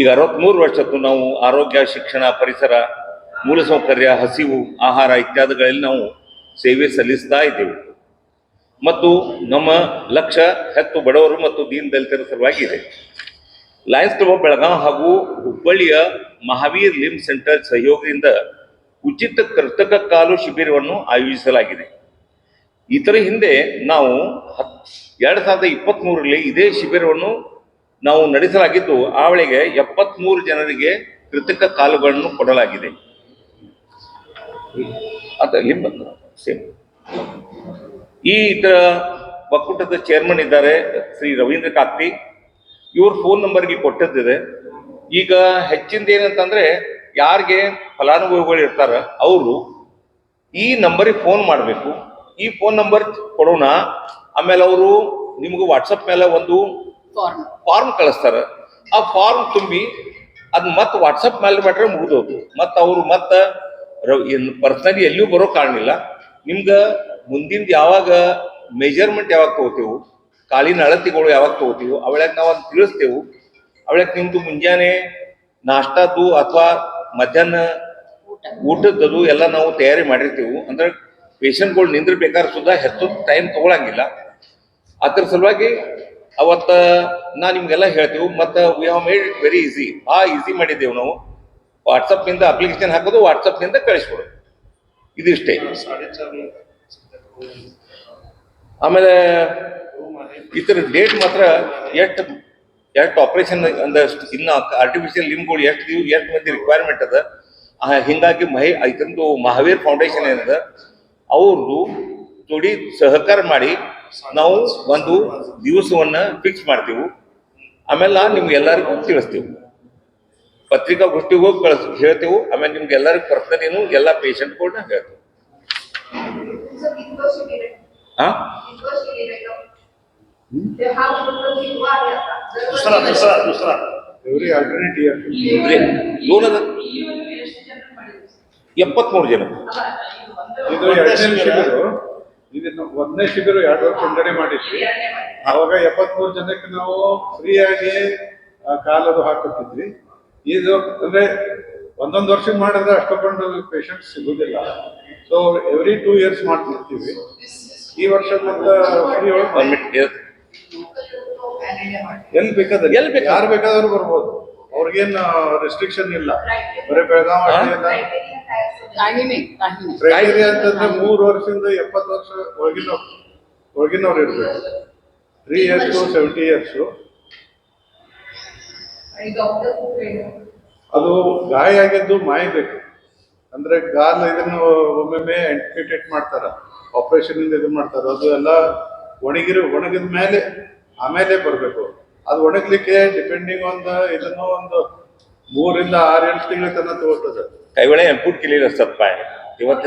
ಈಗ ಅರವತ್ಮೂರು ವರ್ಷದ್ದು ನಾವು ಆರೋಗ್ಯ, ಶಿಕ್ಷಣ, ಪರಿಸರ, ಮೂಲಸೌಕರ್ಯ, ಹಸಿವು, ಆಹಾರ ಇತ್ಯಾದಿಗಳಲ್ಲಿ ನಾವು ಸೇವೆ ಸಲ್ಲಿಸ್ತಾ ಇದ್ದೇವೆ. ಮತ್ತು ನಮ್ಮ ಲಕ್ಷ್ಯ ಹೆಚ್ಚು ಬಡವರು ಮತ್ತು ದೀನ್ ದಲಿತರ ಸಲುವಾಗಿ ಇದೆ ಲಯನ್ಸ್ ಕ್ಲಬ್ ಆಫ್ ಬೆಳಗಾವಿ ಹಾಗೂ ಹುಬ್ಬಳ್ಳಿಯ ಮಹಾವೀರ್ ಲಿಮ್ ಸೆಂಟರ್ ಸಹಯೋಗದಿಂದ ಉಚಿತ ಕೃತಕ ಕಾಲು ಶಿಬಿರವನ್ನು ಆಯೋಜಿಸಲಾಗಿದೆ. ಇದರ ಹಿಂದೆ ನಾವು ಹತ್ ಎರಡು ಸಾವಿರದ ಇಪ್ಪತ್ತ್ಮೂರರಲ್ಲಿ ಇದೇ ಶಿಬಿರವನ್ನು ನಾವು ನಡೆಸಲಾಗಿದ್ದು ಆ ವೇಳೆಗೆ ಎಪ್ಪತ್ತ್ಮೂರು ಜನರಿಗೆ ಕೃತಕ ಕಾಲುಗಳನ್ನು ಕೊಡಲಾಗಿದೆ. ಸೇಮ್. ಈ ಇತರ ಒಕ್ಕೂಟದ ಚೇರ್ಮನ್ ಇದ್ದಾರೆ ಶ್ರೀ ರವೀಂದ್ರ ಕಾಕ್ತಿ ಇವ್ರ ಫೋನ್ ನಂಬರ್ಗೆ ಕೊಟ್ಟದ್ದಿದೆ. ಈಗ ಹೆಚ್ಚಿಂದ ಏನಂತಂದ್ರೆ ಯಾರಿಗೆ ಫಲಾನುಭವಿಗಳು ಇರ್ತಾರ ಅವರು ಈ ನಂಬರಿಗೆ ಫೋನ್ ಮಾಡಬೇಕು. ಈ ಫೋನ್ ನಂಬರ್ ಕೊಡೋಣ. ಆಮೇಲೆ ಅವರು ನಿಮ್ಗೆ ವಾಟ್ಸಪ್ ಮೇಲೆ ಒಂದು ಫಾರ್ಮ್ ಫಾರ್ಮ್ ಕಳಿಸ್ತಾರ. ಆ ಫಾರ್ಮ್ ತುಂಬಿ ಅದ್ ಮತ್ತೆ ವಾಟ್ಸಪ್ ಮೇಲೆ ಮಾಡ್ರೆ ಮುಗಿದೋದು ಮತ್ತೆ ಅವರು ಮತ್ತೆ ಪರ್ಸನಲಿ ಎಲ್ಲಿಯೂ ಬರೋ ಕಾರಣಿಲ್ಲ ನಿಮ್ಗೆ ಮುಂದಿಂದ ಯಾವಾಗ ಮೆಜರ್ಮೆಂಟ್ ಯಾವಾಗ ತಗೋತೇವು ಕಾಲಿನ ಅಳತೆಗಳು ಯಾವಾಗ ತಗೋತೀವೋ ಅವಳಾಗ ನಾವು ಅದನ್ನು ತಿಳಿಸ್ತೇವೆ. ಅವಳಾಗ ನಿಮ್ದು ಮುಂಜಾನೆ ನಾಷ್ಟಾದ್ದು ಅಥವಾ ಮಧ್ಯಾಹ್ನ ಊಟದ್ದು. ಎಲ್ಲ ನಾವು ತಯಾರಿ ಮಾಡಿರ್ತೀವಿ. ಅಂದ್ರೆ ಪೇಷಂಟ್ಗಳು ನಿಂದಿರ್ಬೇಕಾದ್ರೆ ಸುದ್ದ ಹೆಚ್ಚು ಟೈಮ್ ತಗೊಳಂಗಿಲ್ಲ. ಅದ್ರ ಸಲುವಾಗಿ ಅವತ್ತ ನಾ ನಿಮ್ಗೆಲ್ಲ ಹೇಳ್ತೀವಿ, ಮತ್ತು we have made it very easy ಆ ಈಸಿ ಮಾಡಿದ್ದೇವೆ ನಾವು. ವಾಟ್ಸಪ್ನಿಂದ ಅಪ್ಲಿಕೇಶನ್ ಹಾಕೋದು ವಾಟ್ಸಪ್ನಿಂದ ಕಳಿಸ್ಕೊಡೋದು ಇದಿಷ್ಟೇ. ಆಮೇಲೆ ಇತರ ಡೇಟ್ ಮಾತ್ರ ಎಷ್ಟು ಎಷ್ಟು ಆಪರೇಷನ್ ಅಂದಷ್ಟು ಇನ್ನು ಆರ್ಟಿಫಿಷಿಯಲ್ ಲಿಂಬ್ಗಳು ಎಷ್ಟು ಎಷ್ಟು ಮಂದಿ ರಿಕ್ವೈರ್ಮೆಂಟ್ ಅದ. ಹೀಗಾಗಿ ಮಹಿ, ಇದೊಂದು ಮಹಾವೀರ್ ಫೌಂಡೇಶನ್ ಏನದ ಅವರು ಜೋಡಿ ಸಹಕಾರ ಮಾಡಿ ನಾವು ಒಂದು ದಿವಸವನ್ನ ಫಿಕ್ಸ್ ಮಾಡ್ತೀವಿ. ಆಮೇಲೆ ನಿಮ್ಗೆ ಎಲ್ಲರಿಗೂ ತಿಳಿಸ್ತೀವಿ. ಪತ್ರಿಕಾಗೋಷ್ಠಿಗೆ ಹೋಗಿ ಕಳಿಸ್ ಹೇಳ್ತೇವೆ. ಆಮೇಲೆ ನಿಮ್ಗೆ ಎಲ್ಲರಿಗೂ ಪರ್ಸನೇನು ಎಲ್ಲ ಪೇಷಂಟ್ಗಳನ್ನ ಹೇಳ್ತೇವೆ. ಹಾ ಎಪ್ಪತ್ಮೂರು ಜನ. ಇದನ್ನ ಒಂದನೇ ಶಿಬಿರ ಎರಡು ವರ್ಷ ಹಿಂದಡೆ ಮಾಡಿದ್ವಿ. ಆವಾಗ ಎಪ್ಪತ್ಮೂರು ಜನಕ್ಕೆ ನಾವು ಫ್ರೀಯಾಗಿ ಕಾಲದು ಹಾಕುತ್ತಿದ್ವಿ. ಇದು ಅಂದ್ರೆ ಒಂದೊಂದು ವರ್ಷ ಮಾಡಿದ್ರೆ ಅಷ್ಟೊಂದು ಪೇಷಂಟ್ ಸಿಗುದಿಲ್ಲ. ಸೊ ಎವ್ರಿ ಟೂ ಇಯರ್ಸ್ ಮಾಡ್ತಿರ್ತೀವಿ. ಈ ವರ್ಷ ಎಲ್ಲಿ ಬೇಕಾದ್ರೆ ಎಲ್ಲಿ ಬೇಕಾದ್ರೆ. ಯಾರು ಬೇಕಾದ್ರೂ ಬರ್ಬೋದು. ಅವ್ರಿಗೇನು ರೆಸ್ಟ್ರಿಕ್ಷನ್ ಇಲ್ಲ. ಬರೀ ಬೆಳಗಾವಿ ಕ್ರೈಟೀರಿಯಾ ಅಂತಂದ್ರೆ ಮೂರು ವರ್ಷದಿಂದ ಎಪ್ಪತ್ತು ವರ್ಷ ಒಳಗಿನ ಒಳಗಿನವ್ರು ಇರ್ಬೇಕು. Three years seventy years. ಅದು ಗಾಯ ಆಗಿದ್ದು ಮಾಯಬೇಕು ಅಂದ್ರೆ ಗಾಲ್ ಇದನ್ನು ಒಮ್ಮೊಮ್ಮೆ ಎಂಟ್ರಿಟೇಟ್ ಮಾಡ್ತಾರ. ಆಪರೇಷನ್ ಇಂದ ಇದು ಮಾಡ್ತಾರ. ಅದು ಎಲ್ಲ ಒಣಗಿರೋ ಒಣಗಿದ ಮೇಲೆ ಆಮೇಲೆ ಬರಬೇಕು. ಅದು ಒಣಗ್ಲಿಕ್ಕೆ ಡಿಪೆಂಡಿಂಗ್ ಒಂದು ಇದನ್ನು ಒಂದು ಮೂರಿಂದ ಆರು ಎಂಟು ತಿಂಗಳ ತನಕ ತಗೋತದೆ. ಕೈವಳೆ ಪುಟ್ ಕಿಲಿಲ್ಲ ಸ್ವಲ್ಪ ಇವತ್ತು